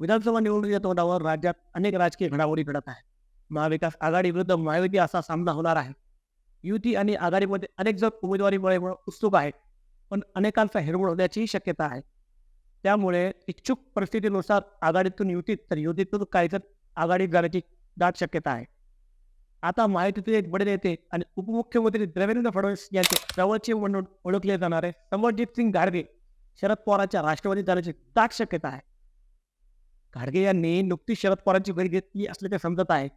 विधानसभा निवडणुकीच्या तोंडावर राज्यात अनेक राजकीय घडामोडी घडत आहेत. महाविकास आघाडी विरुद्ध महायुती असा सामना होणार आहे. युती आणि आघाडीमध्ये अनेक जण उमेदवारीमुळे उत्सुक आहेत पण अनेकांचा हिरवळ होण्याचीही शक्यता आहे. त्यामुळे इच्छुक परिस्थितीनुसार आघाडीतून युतीत तर युतीतून काही आघाडीत जाण्याची दाट शक्यता आहे. आता माहितीचे एक बडे नेते आणि उपमुख्यमंत्री देवेंद्र फडणवीस यांचे जवळचे म्हणून ओळखले जाणारे समरजित सिंग गाडगे शरद पवारांच्या राष्ट्रवादी जाण्याची दाट शक्यता आहे. खाडगे यांनी नुकतीच शरद पवारांची भेट घेतली असल्याचे समजत आहे.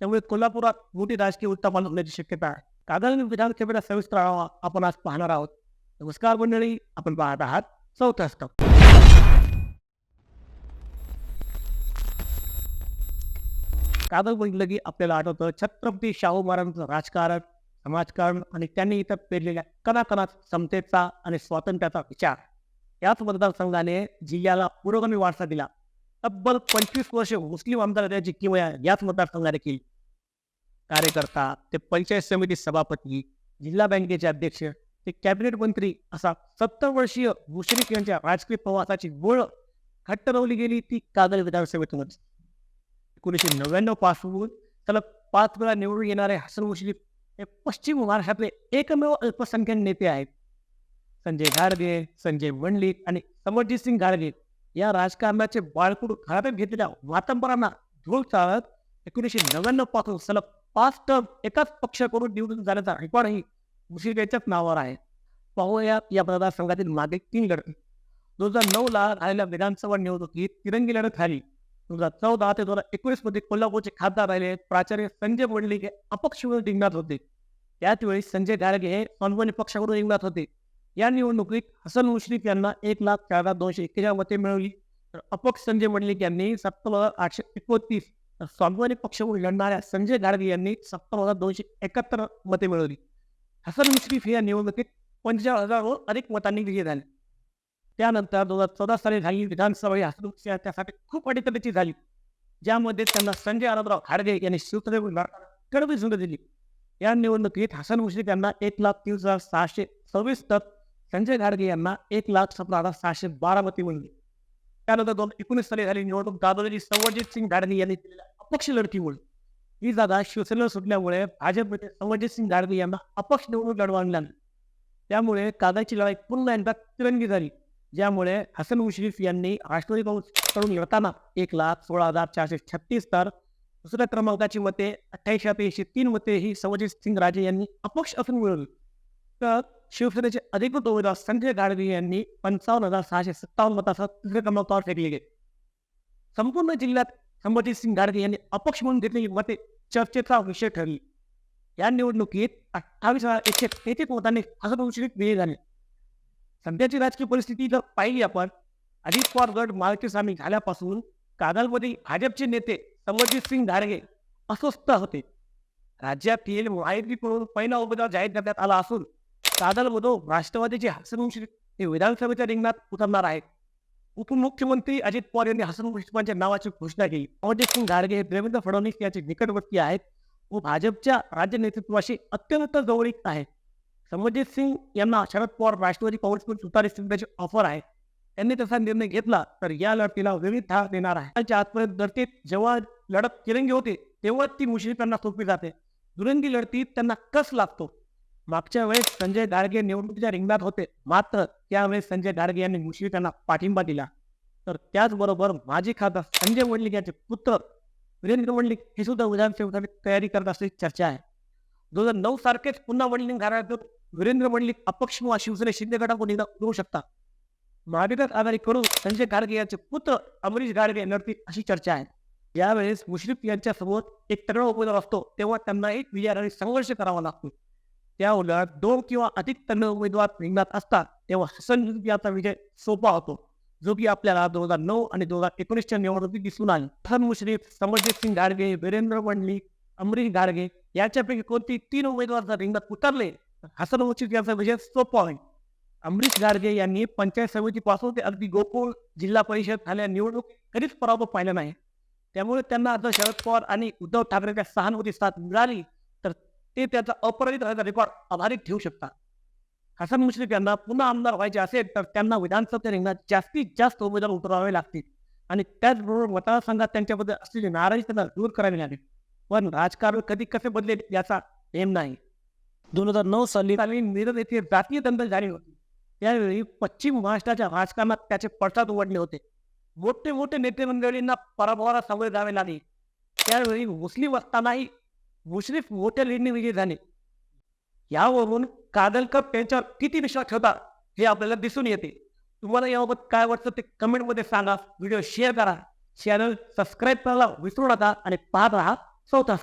त्यामुळे कोल्हापुरात मोठी राजकीय उत्तापन होण्याची शक्यता आहे. कागल विधानसभेला सविस्तर आढावा आपण आज पाहणार आहोत. नमस्कार मंडळी आपण पाहत आहात चौथा स्टॉप कागल म्हटलं की आपल्याला आठवतं छत्रपती शाहू महाराजांचं राजकारण समाजकारण आणि त्यांनी इथं पेरलेल्या कणाकणात समतेचा आणि स्वातंत्र्याचा विचार. याच मतदारसंघाने जिल्ह्याला पुरोगामी वारसा दिला. तब्बल पंचवीस वर्ष मुस्लिम आमदार त्याची किमया याच मतदारसंघाने केली कार्यकर्ता ते पंचायत समिती सभापती जिल्हा बँकेचे अध्यक्ष ते कॅबिनेट मंत्री असा सत्तर वर्षीय मुश्रीफ यांच्या राजकीय प्रवासाची गोळ घट्ट रवली गेली ती कागल विधानसभेतूनच. एकोणीसशे नव्याण्णवपासून त्याला पाच वेळा निवडून येणारे हसन मुश्रीफ हे पश्चिम महाराष्ट्रातले एकमेव अल्पसंख्याक नेते आहेत. संजय गाडगे संजय मंडलिक आणि समरजित सिंग गाडगे या राजकारणाचे बाळकूड घरात घेतलेल्या वातंबरांना धूळ चालत एकोणीसशे नव्याण्णवपासून सलग पाच टर्म एकाच पक्षाकडून निवडून जाण्याचा रेकॉर्डही मुश्रीफ नावावर आहे. पाहूया या मतदारसंघातील मागे तीन लढती. दोन हजार नऊ ला झालेल्या विधानसभा निवडणुकीत तिरंगी लढत झाली. दोन हजार चौदा ते दोन हजार एकोणीसमध्ये कोल्हापूरचे खासदार राहिले. प्राचार्य संजय मंडलिक हे अपक्ष म्हणून रिंगणात होते. त्याचवेळी संजय गाडगे हे स्वाभिमानी पक्षाकडून रिंगणात होते. या निवडणुकीत हसन मुश्रीफ यांना एक लाख चार हजार दोनशे एक्केचाळीस मते मिळवली तर अपक्ष संजय मंडलिक यांनी सत्तर हजार आठशे एकोणतीस तर स्वाभिमानी पक्षाकडून लढणाऱ्या संजय गाडगे यांनी सत्तर हजार दोनशे एकाहत्तर मते मिळवली. हसन मुश्रीफ हे या निवडणुकीत पंचेचाळीस हजारहून अधिक मतांनी विजयी झाले. त्यानंतर दोन हजार चौदा साली झाली विधानसभा ही हसन मुश्रीफ त्यासाठी खूप अडीतडीची झाली. ज्यामध्ये त्यांना संजय आनंदराव खाडगे यांनी शिवसेनेकडून कडवी झुंड दिली. या निवडणुकीत हसन मुश्रीफ यांना एक लाख तीस हजार सहाशे सव्वीस तर संजय घाडगे यांना एक लाख सतरा हजार सहाशे बारा मते मिळली त्यानंतर दोन एकोणीस साली झाली निवडणूक दादोजी संवजित सिंग घाडगे यांनी दिलेल्या अपक्ष लढतीमुळे ही जागा शिवसेनेला सुटल्यामुळे भाजपमध्ये संवजित सिंग घाडगे यांना अपक्ष निवडणूक लढवावी लागली त्यामुळे कागदाची लढाई पुन्हा एकदा तिरंगी झाली. ज्यामुळे हसन मुश्रीफ यांनी राष्ट्रवादी काँग्रेसकडून लढताना एक लाख सोळा हजार चारशे छत्तीस तर दुसऱ्या क्रमांकाची मते अठ्ठ्याऐंशी एकशे तीन मते ही संवजित सिंग राजे यांनी अपक्ष असून मिळवली. तर शिवसेनेचे अधिकृत उमेदवार संजय गाडगे यांनी पंचावन्न हजार सहाशे सत्तावन्न मतासह तिसऱ्या क्रमांकावर फेकले. गेले संपूर्ण जिल्ह्यात संभाजी सिंग गाडगे यांनी अपक्ष म्हणून घेतलेली मते चर्चेचा विषय ठरली. या निवडणुकीत अठ्ठावीस हजार एकशे तेहतीस मतांनी हसन विजयी झाले सध्याची राजकीय परिस्थिती जर पाहिली आपण अजित पवार गट महायुती सामील झाल्यापासून कागलमध्ये भाजपचे नेते संभाजी सिंग गाडगे अस्वस्थ होते. राज्यातील महायुतीकडून पहिला उमेदवार जाहीर करण्यात आला असून कागलमधून राष्ट्रवादीचे हसन मुश्रीफ हे विधानसभेच्या रिंगणात उतरणार आहेत. उपमुख्यमंत्री अजित पवार यांनी हसन मुश्रीफांच्या नावाची घोषणा केली. समरजित सिंग गाडगे हे देवेंद्र फडणवीस यांचे निकटवर्ती आहेत व भाजपच्या राज्य नेतृत्वाशी अत्यंत जवळीक आहे समरजित सिंग यांना शरद पवार राष्ट्रवादी काँग्रेसकडून सुतारी स्थितीची ऑफर आहे. त्यांनी तसा निर्णय घेतला तर या लढतीला विविध धार देणार आहे त्यांच्या आजपर्यंत लढतीत जेव्हा लढत तिरंगी होते तेव्हा ती मुश्रीफ यांना सोपी जाते. दुरंगी लढतीत त्यांना कस लागतो? मागच्या वेळेस संजय गाडगे निवडणुकीच्या रिंगणात होते. मात्र त्यावेळेस संजय गाडगे यांनी मुश्रीफ यांना पाठिंबा दिला. तर त्याचबरोबर माजी खासदार संजय वडलिक यांचे पुत्र वीरेंद्र वडलिक हे सुद्धा विधानसभेसाठी तयारी करत असल्याची चर्चा आहे. दोन हजार नऊ सारखेच पुन्हा वडलिंग घराण्यातून वीरेंद्र वडलिक अपक्ष किंवा शिवसेने शिंदे गटाकडून एकदा शकता महाविकास आघाडी करून संजय गाडगे यांचे पुत्र अमरीश गाडगे लढतील अशी चर्चा आहे. यावेळेस मुश्रीफ यांच्यासोबत एक तगडा उमेदवार असतो तेव्हा त्यांना एक विजयासाठी संघर्ष करावा लागतो. त्या उलट दोन किंवा अधिक तगडे उमेदवार रिंगणात असतात तेव्हा हसन मुश्रीफ विजय सोपा होतो. जो की आपल्याला दोन हजार नऊ आणि दोन हजार एकोणीसच्या निवडणुकीत दिसून आली. हसन मुश्रीफ समरजित सिंग गाडगे वीरेंद्र मंडलिक अमरीश गाडगे यांच्यापैकी कोणती तीन उमेदवार जर रिंगणात उतरले तर हसन मुश्रीफ यांचा विजय सोपा होईल. अमरीश गाडगे यांनी पंचायत समितीपासून ते अगदी गोकुळ जिल्हा परिषद झाल्या निवडणूक कधीच पराभव पाहिला नाही. त्यामुळे त्यांना आता शरद पवार आणि उद्धव ठाकरेच्या सहानुभूती साथ मिळाली. ते त्याचा राहण्याचा रेकॉर्ड आधारित ठेवू शकतात. हसन मुश्रीफ यांना पुन्हा आमदार व्हायचे असेल तर त्यांना विधानसभेच्या रिंगणात जास्तीत जास्त उमेदवार उतरवावे लागतील. आणि त्याचबरोबर मतदारसंघात त्यांच्याबद्दल असलेली नाराजी त्यांना दूर करावी लागेल. पण राजकारण कधी कसे बदलेल याचा नेम नाही. दोन हजार नऊ साली साली मिरज येथे जातीय दंगल झाली होती. त्यावेळी पश्चिम महाराष्ट्राच्या राजकारणात त्याचे पडसाद उमटले होते. मोठे मोठे नेते मंडळींना पराभवाला सामोरे जावे लागले. त्यावेळी मुस्लिम असतानाही मुश्रीफ मोठ्या लीडने विजयी झाले यावरून कादल कप त्यांच्यावर किती विश्वास ठेवतात हे आपल्याला दिसून येते. तुम्हाला याबाबत काय वाटतं ते कमेंटमध्ये सांगा. व्हिडिओ शेअर करा. चॅनल सबस्क्राईब करायला विसरू नका आणि पाहत राहा. चौथा